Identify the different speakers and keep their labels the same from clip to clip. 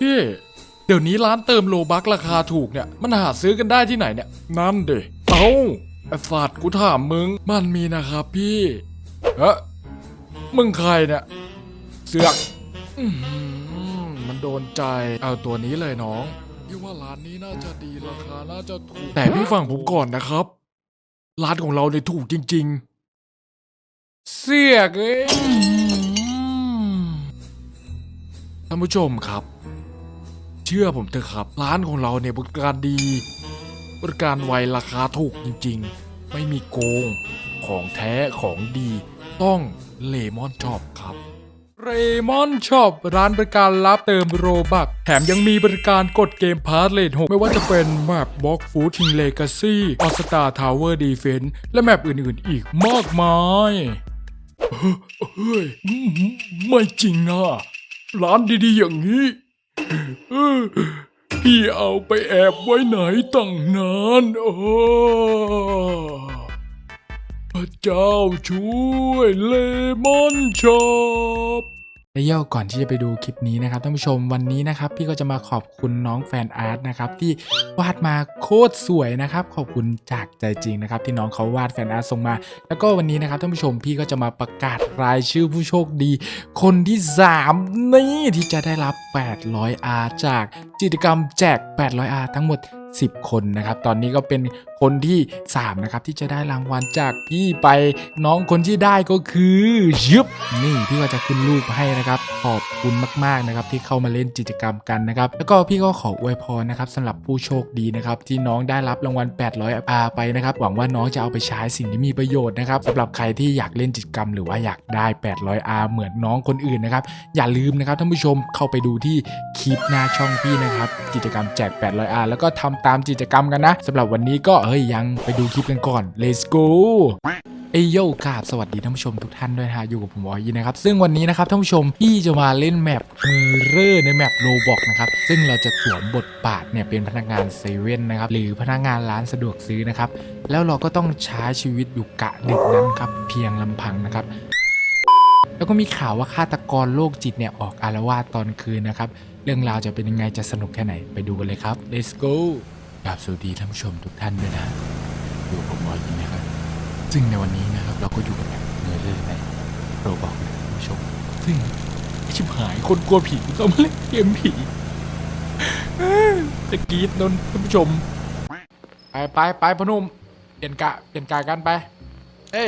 Speaker 1: พี่เดี๋ยวนี้ร้านเติมโลบักราคาถูกเนี่ย มันหาซื้อกันได้ที่ไหนเนี่ย นั่นเดเอ้าไอ้สัตว์กูถามมึง มันมีนะครับพี่เอะมึงใครเนี่ย เสือกอื้อหือมันโดนใจ เอาตัวนี้เลยน้องพี่ว่าร้านนี้น่าจะดีราคาน่าจะถูก แต่พี่ฟังผมก่อนนะครับ ร้านของเราเนี่ยถูกจริง ๆ เสียกเอ้ยอื้อหือท่านผู้ชมครับ เชื่อผมเถอะครับ ร้านของเราเนี่ยบริการดี บริการไวราคาถูกจริงๆ ไม่มีโกง ของแท้ของดี ต้องเลมอนช็อปครับเรมอนช็อปร้านบริการรับเติมโรบักแถมยังมีบริการกดเกมพาร์ทเลทหกไม่ว่าจะเป็นแมปบล็อกฟูดทิงเลกาซี่ออสตาทาวเวอร์ดีเฟนและแมปอื่นๆอีกมากมายเฮ้ยไม่จริงนะ ร้านดีๆอย่างนี้ พี่เอาไปแอบไว้ไหนตั้งนานโอ้พระเจ้าช่วยเลมอนช็อป และย่าก่อนที่จะไปดูคลิปนี้นะครับท่านผู้ชมวันนี้นะครับพี่ก็จะมาขอบคุณน้องแฟนอาร์ตนะครับที่วาดมาโคตรสวยนะครับ ขอบคุณจากใจจริงนะครับที่น้องเขาวาดแฟนอาร์ตส่งมา แล้วก็วันนี้นะครับท่านผู้ชมพี่ก็จะมาประกาศรายชื่อผู้โชคดี คนที่ 3 นี่ที่จะได้รับ 800 R จากกิจกรรมแจก 800 R ทั้งหมด 10 คนนะครับ ตอนนี้ก็เป็นคนที่ 3 นะครับ ที่จะได้รางวัลจากพี่ไปน้องคนที่ได้ก็คือยึบนี่พี่ก็จะขึ้นรูปให้นะครับ ขอบคุณมากๆนะครับ ที่เข้ามาเล่นกิจกรรมกันนะครับ แล้วก็พี่ก็ขออวยพรนะครับสำหรับผู้โชคดีนะครับที่น้องได้รับรางวัล 800 R ไปนะครับ หวังว่าน้องจะเอาไปใช้สิ่งที่มีประโยชน์นะครับสำหรับใครที่อยากเล่นกิจกรรม หรือว่าอยากได้ 800 R เหมือนน้องคนอื่นนะครับ อย่าลืมนะครับท่านผู้ชมเข้าไปดูที่คลิปหน้าช่องพี่นะครับกิจกรรมแจก 800 R แล้วก็ทำตามกิจกรรมกันนะสำหรับวันนี้ก็เฮ้ยยังไปดูคลิปกันก่อน let's go เอยโยกราบสวัสดีท่านผู้ชมทุกท่านด้วยฮะอยู่กับผมวอยีนะครับ ซึ่งวันนี้นะครับท่านผู้ชมพี่จะมาเล่นแมปเฮอร์เรอร์ในแมปโลบอกนะครับ ซึ่งเราจะสวมบทบาทเนี่ยเป็นพนักงานเซเว่นนะครับ หรือพนักงานร้านสะดวกซื้อนะครับ แล้วเราก็ต้องใช้ชีวิตอยู่กะดึกนั้นครับ เพียงลำพังนะครับ แล้วก็มีข่าวว่าฆาตกรโรคจิตเนี่ยออกอารวาสตอนคืนนะครับ เรื่องราวจะเป็นยังไงจะสนุกแค่ไหนไปดูกันเลยครับ let's go กราบสวัสดีท่านผู้ชมทุกท่านด้วยนะอยู่กับผมวอยินนะครับ ซึ่งในวันนี้นะครับเราก็อยู่กับแบบเนื้อเรื่องในโรบอกนะท่านผู้ชม ซึ่งชิบหายคนกลัวผีต้องมาเล่นเกมผีจะกรีดนนท่านผู้ชม ไปไปไปพนุ่มเปลี่ยนกะเปลี่ยนกะกันไป เอ้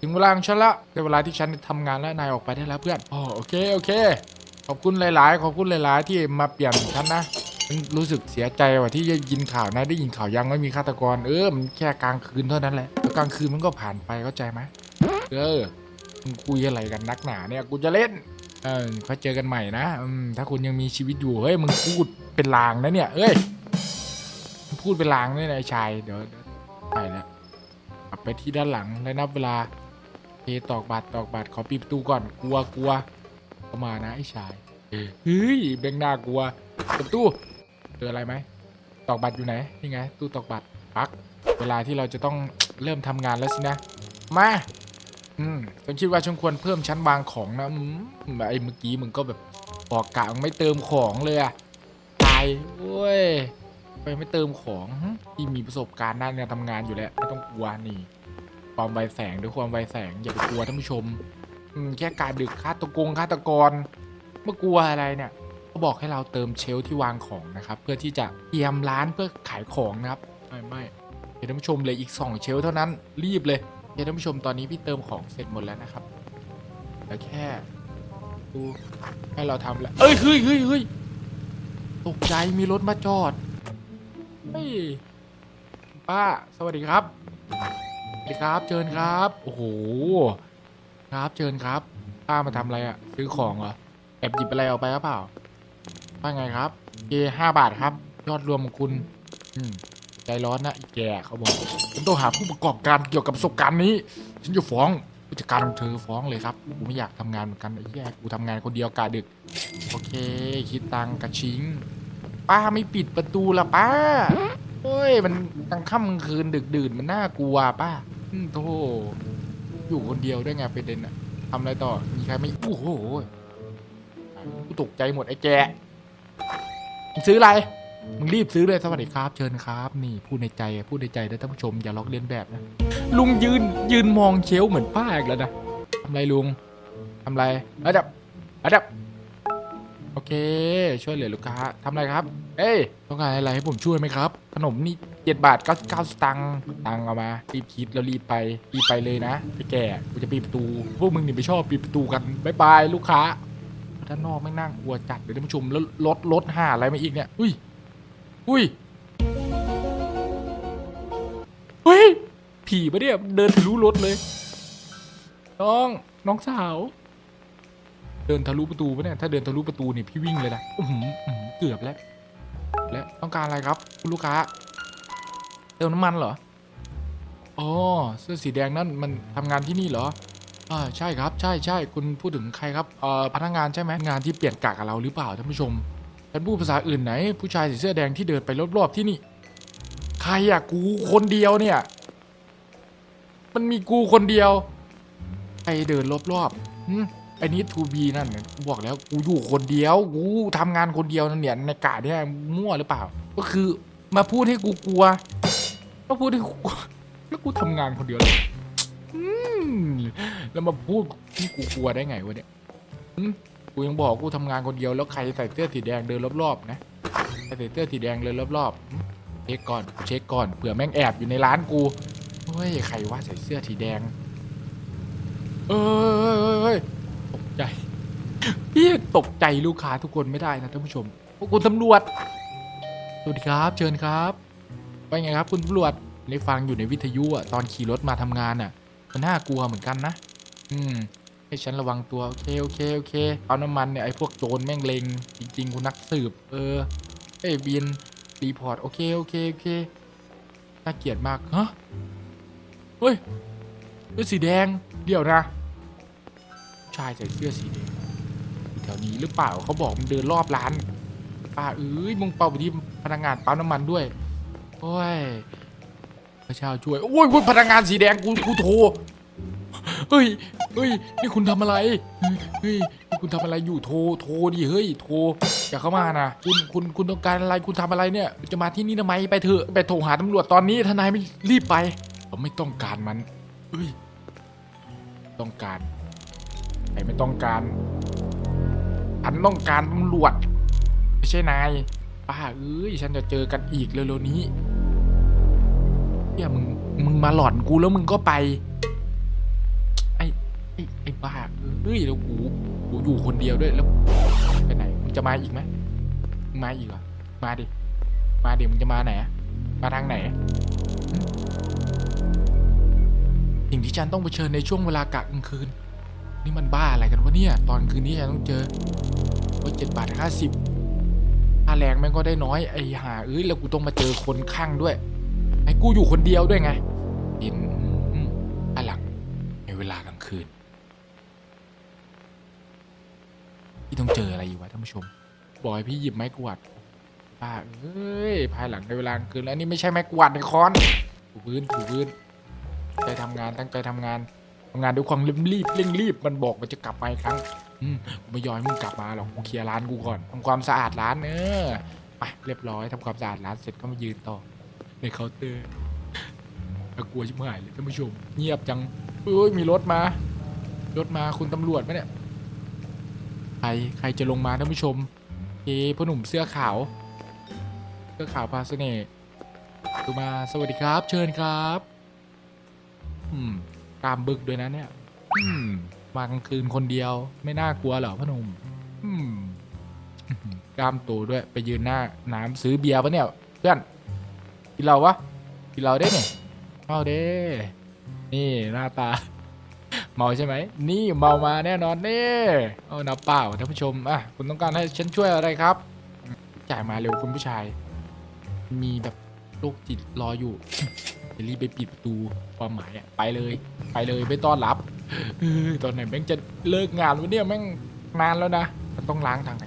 Speaker 1: ถึงเวลาของฉันล้วในเวลาที่ฉันทำงานแล้วนายออกไปได้แล้วเพื่อนอ๋อโอเคโอเค ขอบคุณหลาย ๆ ขอบคุณหลาย ๆ ที่มาเปลี่ยนฉันนะ รู้สึกเสียใจว่ะที่ได้ยินข่าวนะได้ยินข่าวยังไม่มีฆาตกร เออมันแค่กลางคืนเท่านั้นแหละแล้วกลางคืนมันก็ผ่านไปเข้าใจไหมเออมึงคุยอะไรกันนักหนาเนี่ยกูจะเล่นเออเขาเจอกันใหม่นะอถ้าคุณยังมีชีวิตอยู่เฮ้ยมึงพูดเป็นลางนะเนี่ยเอ้ยพูดเป็นลางด้วยนะไอ้ชายเดี๋ยวไปแล้วกลับไปที่ด้านหลังและนับเวลาเอตอกบัตรตอกบัตรขอปิดประตูก่อนกลัวกลัวเข้ามานะไอ้ชายเฮ้ยเบงหน้ากลัวประตู เจออะไรไหมตอกบัตรอยู่ไหนนี่ไงตู้ตอกบัตรปักเวลาที่เราจะต้องเริ่มทำงานแล้วสินะ มาอืมฉันคิดว่าฉันควรเพิ่มชั้นวางของนะอืมไอ้เมื่อกี้มึงก็แบบออกกะมึงไม่เติมของเลยอะตายโอ้ยไปไม่เติมของที่มีประสบการณ์ด้านการทำงานอยู่แล้วไม่ต้องกลัวนี่ความไวแสงด้วยความไวแสงอย่าไปกลัวท่านผู้ชมอืมแค่การดึกฆาตกงฆาตกรเมื่อกลัวอะไรเนี่ย บอกให้เราเติมเชลที่วางของนะครับ เพื่อที่จะเตรียมร้านเพื่อขายของนะครับ ไม่ไม่เดี๋ยวท่านผู้ชมเลยอีก 2 เชลเท่านั้นรีบเลยเดี๋ยวท่านผู้ชมตอนนี้พี่เติมของเสร็จหมดแล้วนะครับแล้วแค่ดูให้เราทำแล้วเอ้ยเฮ้ยเฮ้ยเฮ้ยตกใจมีรถมาจอดเฮ้ยป้าสวัสดีครับสวัสดีครับเชิญครับโอ้โหครับเชิญครับ ป้ามาทำอะไรอะซื้อของเหรอแอบหยิบอะไรเอาไปหรือเปล่า ว่าไงครับเอห้าบาทครับ ยอดรวมของคุณ อืมใจร้อนนะแกเขาบอกผมต้องหาผู้ประกอบการเกี่ยวกับประสบการณ์นี้ ฉันจะฟ้องผู้จัดการของเธอฟ้องเลยครับกูไม่อยากทำงานเหมือนกันไอ้แย่กูทำงานคนเดียวกะดึก โอเค คิดตังค์กระชิง ป้าไม่ปิดประตูละป้าโอ้ย มันกลางค่ำกลางคืนดึกดื่นมันน่ากลัวป้าโธ่อยู่คนเดียวได้ไงประเด็นอะทำอะไรต่อมีใครไม่โอ้โหกูตกใจหมดไอ้แก ซื้ออะไร มึงรีบซื้อเลยสวัสดีครับ เชิญครับ นี่พูดในใจพูดในใจนะท่านผู้ชมอย่าลอกเลียนแบบนะลุงยืนยืนมองเชลเหมือนป้าอีกแล้วนะทำไรลุงทำไรอะดับอะดับโอเค ช่วยเหลือลูกค้าทำไรครับ เอ้ยต้องการอะไรให้ผมช่วยไหมครับ ขนมนี่เจ็ดบาทเก้าเก้าสตังค์ตังค์เอามารีบคิดแล้วรีบไปรีบไปเลยนะไอ้แก่กูจะปิดประตู พวกมึงนี่ไม่ชอบปิดประตูกันบายบายลูกค้า ด้านนอกไม่งน่ากลัวจัดเลยท่านผู้ชมแล้วรถรถห่าอะไรมาอีกเนี่ยอุ้ยอุ้ยเฮ้ยผีปะเนี่ยเดินทะลุรถเลย น้องน้องสาว เดินทะลุประตูปะเนี่ยถ้าเดินทะลุประตูนี่พี่วิ่งเลยนะอื้อหืออื้อหือเกือบแล้ว และต้องการอะไรครับคุณลูกค้าเติมน้ำมันเหรออ๋อเสื้อสีแดงนั่นมันทำงานที่นี่เหรอ อ่าใช่ครับใช่ใช่คุณพูดถึงใครครับเอ่อพนักงานใช่ไหมงานที่เปลี่ยนกะกับเราหรือเปล่าท่านผู้ชมฉันพูดภาษาอื่นไหน ผู้ชายใส่เสื้อแดงที่เดินไปรอบๆที่นี่ ใครอะกูคนเดียวเนี่ย มันมีกูคนเดียวใครเดินรอบๆหึไอ้นี่ทูบีนั่นเนี่ยกูบอกแล้วกูอยู่คนเดียวกูทำงานคนเดียวนั่นเนี่ยในกะเนี่ยมั่วหรือเปล่า ก็คือมาพูดให้กูกลัวมาพูดให้กูกลัวแล้วกูทำงานคนเดียวเลย อืมแล้วมาพูดที่กูกลัวได้ไงวะเนี่ยกูยังบอกกูทำงานคนเดียวแล้วใครใส่เสื้อสีแดงเดินรอบๆนะใครใส่เสื้อสีแดงเดินรอบๆเช็คก่อนเช็คก่อนเผื่อแม่งแอบอยู่ในร้านกูเฮ้ยใครว่าใส่เสื้อสีแดง เอ้ยเฮ้ยตกใจพี่ตกใจลูกค้าทุกคนไม่ได้นะท่านผู้ชมพวกคุณตำรวจสวัสดีครับ เชิญครับว่าไงครับ คุณตำรวจได้ฟังอยู่ในวิทยุอะตอนขี่รถมาทำงานอะ มันน่ากลัวเหมือนกันนะ อืม ให้ฉันระวังตัวโอเคโอเคโอเคเอาน้ำมันเนี่ยไอ้พวกโจรแม่งเลงจริงๆคุณนักสืบ เออเอ้ยบินรีพอร์ตโอเคโอเคโอเคน่าเกลียดมากฮะเฮ้ยเสื้อสีแดงเดี๋ยวนะชายใส่เสื้อสีแดงแถวนี้หรือเปล่าเขาบอกมันเดินรอบร้านป้าเอ้ยมึงเป่าไปที่พนักงานปั๊มน้ำมันด้วยโอ้ย ระเจ้าช่วยโอ้ยคุณพนักงานสีแดงกูกูโทรเฮ้ยเฮ้ยนี่คุณทำอะไรเฮ้ยนี่คุณทำอะไรอยู่โทรโทรดิเฮ้ยโทรอย่าเข้ามานะคุณคุณคุณต้องการอะไรคุณทำอะไรเนี่ย จะมาที่นี่ทำไมไปเถอะไปโทรหาตำรวจตอนนี้ทนายไม่รีบไปผมไม่ต้องการมันเฮ้ยต้องการไอ้ไม่ต้องการฉันต้องการตำรวจไม่ใช่นายป้าเอ้ยฉันจะเจอกันอีกเร็วๆนี้ เฮียมึงมึงมาหลอนกูแล้วมึงก็ไป ไอ้ไอ้ไอ้บ้าเอ้ยแล้วกูกูอยู่คนเดียวด้วยแล้วไปไหนมึงจะมาอีกไหมมึงมาอีกเหรอมาดิมาดิมึงจะมาไหนอะมาทางไหนสิ่งที่ฉันต้องเผชิญในช่วงเวลากะกลางคืน นี่มันบ้าอะไรกันวะเนี่ย ตอนคืนนี้ฉันต้องเจอว่าเจ็ดบาทห้าสิบค่าแรงแม่งก็ได้น้อยไอ้ห่าเอ้ยแล้วกูต้องมาเจอคนข้างด้วย ไอ้กูอยู่คนเดียวด้วยไงเห็นอืมอะหลังในเวลากลางคืน พี่ต้องเจออะไรอยู่วะท่านผู้ชมบอกให้พี่หยิบไม้กวาดป้าเอ้ยภายหลังในเวลากลางคืนแล้วนี่ไม่ใช่ไม้กวาดในคอนถูพื้นถูพื้นใจทำงานตั้งใจทำงานทำงานด้วยความเร่งรีบเร่งรีบมันบอกมันจะกลับมาอีกครั้งอืมกูไม่ยอมให้มึงกลับมาหรอกกูเคลียร์ร้านกูก่อนทำความสะอาดร้านเนออไปเรียบร้อยทำความสะอาดร้านเสร็จก็มายืนต่อ ในเคาน์เตอร์น่ากลัวชิบหายเลยท่านผู้ชม เงียบจังเอ้ยมีรถมา รถมาคุณตำรวจไหมเนี่ย ใครใครจะลงมาท่านผู้ชมเอ้พ่อหนุ่มเสื้อขาว เสื้อขาวพาสเสน่ห์ดูมาสวัสดีครับ เชิญครับ อืมกล้ามบึกด้วยนะเนี่ย อืมมากลางคืนคนเดียว ไม่น่ากลัวเหรอพ่อหนุ่มอืมกล้ามโตด้วยไปยืนหน้าน้ำซื้อเบียร์ปะเนี่ย เพื่อน กินเราวะกินเราได้เนี่ยเอาเด้นี่หน้าตา เมาใช่ไหมนี่เมามาแน่นอนนี่เอาน้ำเปล่าท่านผู้ชมอะคุณต้องการให้ฉันช่วยอะไรครับ จ่ายมาเร็วคุณผู้ชาย มีแบบโรคจิตรออยู่จะรีบไปปิดประตูความหมายอะไปเลย ไปเลยไม่ต้อนรับตอนไหนแม่งจะเลิกงานวะเนี่ยแม่งนานแล้วนะมันต้องล้างทางไหน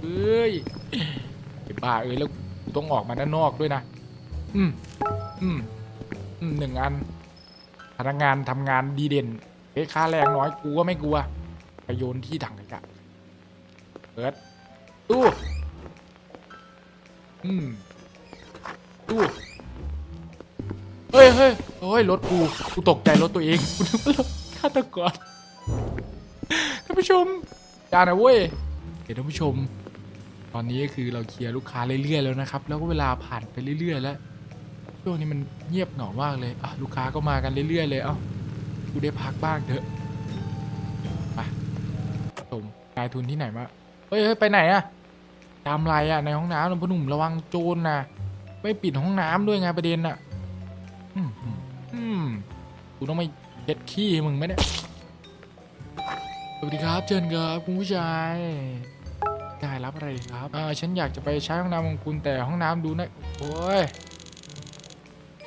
Speaker 1: เอ้ยไอ้บ้าเอ้ยแล้วกู ต้องออกมาด้านนอกด้วยนะ อืม อืม อืมหนึ่งอัน พนักงานทำงานดีเด่นเอ้ยค่าแรงน้อยกูก็ไม่กลัวไปโยนที่ถังขยะเปิดตู้อืมดูเฮ้ยเฮ้ยโอ้ยรถกู กูตกใจรถตัวเอง กูนึกว่ารถฆาตกรท่านผู้ชมอย่านะเว้ย เดี๋ยวท่านผู้ชม อนนี้ก็คือเราเคลียร์ลูกค้าเรื่อยๆแล้วนะครับ แล้วก็เวลาผ่านไปเรื่อยๆ แล้วช่วงนี้มันเงียบเหงามากเลยอะลูกค้าก็มากันเรื่อยๆ เลยเอ้ากูได้พักบ้างเถอะไปชมนายทุนที่ไหนมาเฮ้ยไปไหนอะตามไรอะในห้องน้ำนะพ่อหนุ่มระวังโจรนะไม่ปิดห้องน้ำด้วยไงประเด็นอะอืมอืมอืมกูต้องไม่เช็ดขี้มึงไหมเนี่ยสวัสดีครับ เชิญครับคุณผู้ชาย ได้รับอะไรครับเออฉันอยากจะไปใช้ห้องน้ำของคุณแต่ห้องน้ำดูนะโอ้ย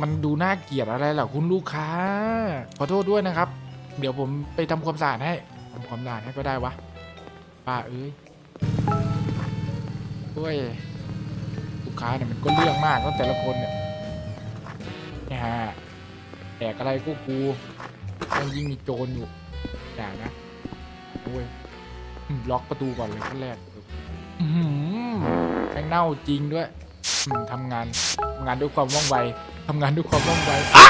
Speaker 1: มันดูน่าเกลียดอะไรเหรอคุณลูกค้า ขอโทษด้วยนะครับ เดี๋ยวผมไปทำความสะอาดให้ทำความสะอาดให้ก็ได้วะป้าเอ้ยด้ยลูกค้าเนี่ยมันก็เรื่องมากแล้วแต่ละคนเนี่ยนี่ฮะแดกอะไรก็กูยังยิงมีโจรอยู่อย่านะโอ้ย ล็อกประตูก่อนเลยขั้นแรกอื้อหือแม่งเน่าจริงด้วยอืมทำงานทำงานด้วยความว่องไวทำงานด้วยความว่องไวอ้า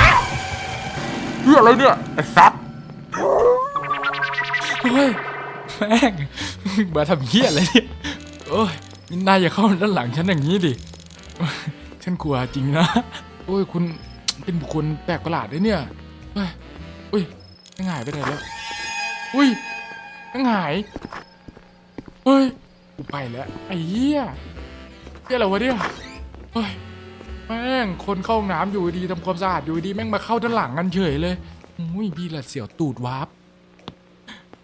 Speaker 1: เฮียอะไรเนี่ยไอ้สัตว์เฮ้ยแม่งมาทำเฮียอะไรเนี่ยโอ้ยนี่นายอย่าเข้าด้านหลังฉันอย่างนี้ดิฉันกลัวจริงนะโอ้ยคุณเป็นบุคคลแปลกประหลาดด้วยเนี่ยเฮ้ยอุ้ยแม่งหายไปไหนแล้วอุ้ย แม่งหาย เฮ้ยกูไปแล้วไอ้เหี้ยเหี้ยอะไรวะเนี่ยเฮ้ยแม่งคนเข้าห้องน้ำอยู่ดีทำความสะอาดอยู่ดีแม่งมาเข้าด้านหลังกันเฉยเลยอุ้ยพี่ละเสียวตูดวาร์ป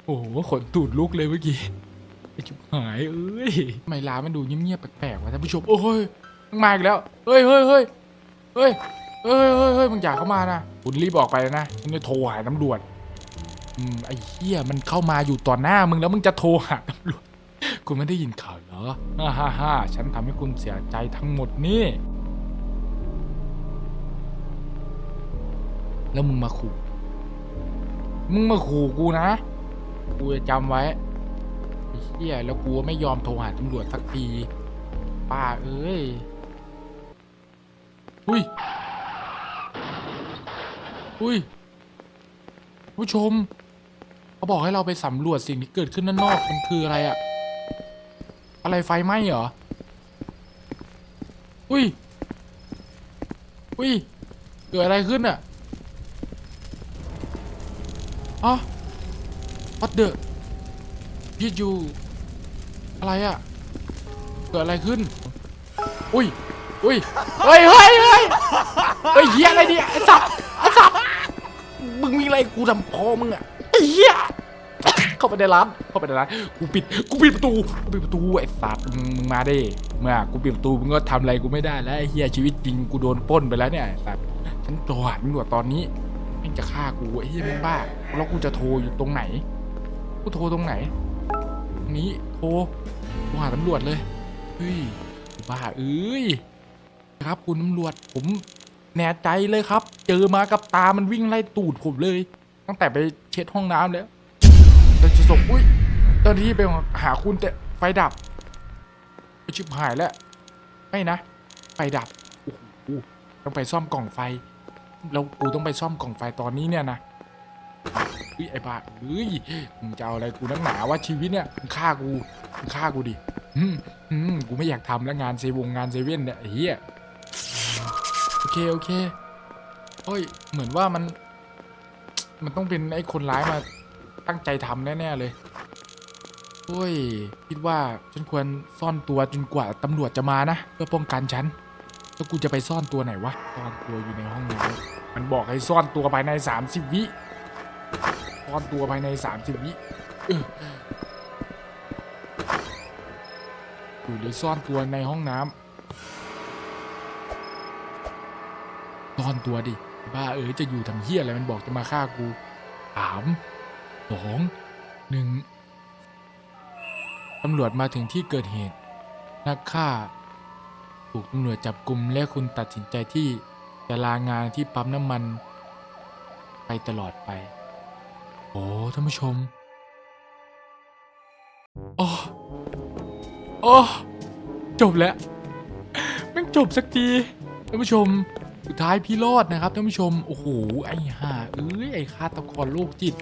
Speaker 1: โอ้โหขนตูดลุกเลยเมื่อกี้ไอ้จุบหายเอ้ยทำไมร้านมันดูเงียบๆแปลกๆวะท่านผู้ชมโอ้ยมึงมาอีกแล้วเฮ้ยเฮ้ยเฮ้ยเฮ้ยเฮ้ยเฮ้ยเฮ้ยมึงอย่าเข้ามานะคุณรีบออกไปนะฉันจะโทรหาตำรวจ อืมไอ้เหี้ยมันเข้ามาอยู่ต่อหน้ามึงแล้วมึงจะโทรหาตำรวจคุณไม่ได้ยินข่าวเหรอฮ่าฮ่าฮ่าฉันทำให้คุณเสียใจทั้งหมดนี่ แล้วมึงมาขู่มึงมาขู่กูนะ กูจะจำไว้ไอ้เหี้ยแล้วกูไม่ยอมโทรหาตำรวจสักที ป้าเอ้ย อุ้ย อุ้ย ผู้ชม เขาบอกให้เราไปสำรวจสิ่งที่เกิดขึ้นด้านนอกมันคืออะไรอะอะไรไฟไหม้เหรอ อุ้ย อุ้ย เกิดอะไรขึ้นอะอ๋อ what the did you อะไรอะเกิดอะไรขึ้น อุ้ย อุ้ย เฮ้ยเฮ้ยเฮ้ยเฮ้ยเฮียอะไรเนี่ยไอ้สับไอ้สับมึงมีอะไรกูทำพอมึงอะ เฮียเข้าไปในร้านเข้าไปในร้านกูปิดกูปิดประตูกูปิดประตูไอ้สัตว์มึงมาได้มื่อกูปิดประตูมึงก็ทำอะไรกูไม่ได้แล้วไอ้เฮียชีวิตจริงกูโดนปล้นไปแล้วเนี่ยไอ้สัตว์ฉันโทรหาตำรวจตอนนี้แม่งจะฆ่ากูไอ้เฮียแม่งบ้าแล้วกูจะโทรอยู่ตรงไหนกูโทรตรงไหนตรงนี้โทรโทรหาตำรวจเลยเฮ้ยบ้าเอ้ยครับคุณตำรวจผมแน่ใจเลยครับ เจอมากับตามันวิ่งไล่ตูดผมเลย ตั้งแต่ไปเช็ดห้องน้ำแล้วแต่จะส่งอุ้ยเจ้าหน้าที่ไปหาคุณแต่ไฟดับไปชิบหายแล้วไม่นะ ไฟดับโอ้โหต้องไปซ่อมกล่องไฟแล้วกูต้องไปซ่อมกล่องไฟตอนนี้เนี่ยนะเฮ้ยไอ้บ้าเฮ้ยมึงจะเอาอะไรกูนักหนาว่าชีวิตเนี่ยมึงฆ่ากูมึงฆ่ากูดิอืมอืมกูไม่อยากทำแล้วงานเซวงงานเซเว่นเนี่ยเหี้ยโอเคโอเคเฮ้ยเหมือนว่ามัน มันต้องเป็นไอ้คนร้ายมาตั้งใจทำแน่ ๆ เลยเฮ้ย คิดว่าฉันควรซ่อนตัวจนกว่าตำรวจจะมานะ เพื่อป้องกันฉัน แล้วกูจะไปซ่อนตัวไหนวะ ซ่อนตัวอยู่ในห้องน้ำมันบอกให้ซ่อนตัวภายใน 30 วิ ซ่อนตัวภายใน 30 วิอยู่หรือซ่อนตัวในห้องน้ำซ่อนตัวดิ บ้าเออจะอยู่ทำเฮี้ยอะไรมันบอกจะมาฆ่ากูสามสองหนึ่งตำรวจมาถึงที่เกิดเหตุ นักฆ่า ถูกตำรวจจับกลุ่มและคุณตัดสินใจที่จะลางานที่ปั๊มน้ำมัน ไปตลอดไป โอ้ท่านผู้ชมโอ้โอ้จบแล้วไม่จบสักทีท่านผู้ชม สุดท้ายพี่รอดนะครับท่านผู้ชม โอ้โห ไอ้ห่าเอ้ย ไอ้ฆาตกรโรคจิต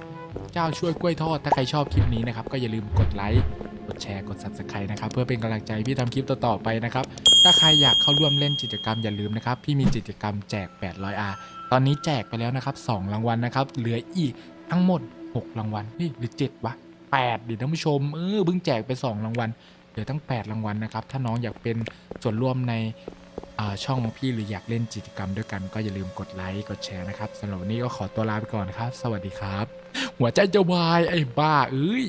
Speaker 1: เจ้าช่วยกล้วยทอด ถ้าใครชอบคลิปนี้นะครับ ก็อย่าลืมกดไลค์ กดแชร์ กด subscribe นะครับ เพื่อเป็นกำลังใจพี่ทำคลิปต่อๆไปนะครับ ถ้าใครอยากเข้าร่วมเล่นกิจกรรมอย่าลืมนะครับ พี่มีกิจกรรมแจก 800R ตอนนี้แจกไปแล้วนะครับ2รางวัลนะครับ เหลืออีกทั้งหมด 6 รางวัลเฮ้ยหรือ7วะ8ดิท่านผู้ชม เออเพิ่งแจกไป 2 รางวัลเหลือตั้ง 8 รางวัลนะครับ ถ้าน้องอยากเป็นส่วนร่วมใน ช่องของพี่หรืออยากเล่นจิตกรรมด้วยกันก็อย่าลืมกดไลค์กดแชร์นะครับสำหรับวันนี้ก็ขอตัวลาไปก่อนครับ สวัสดีครับ หัวใจจะวายไอ้บ้าเอ้ย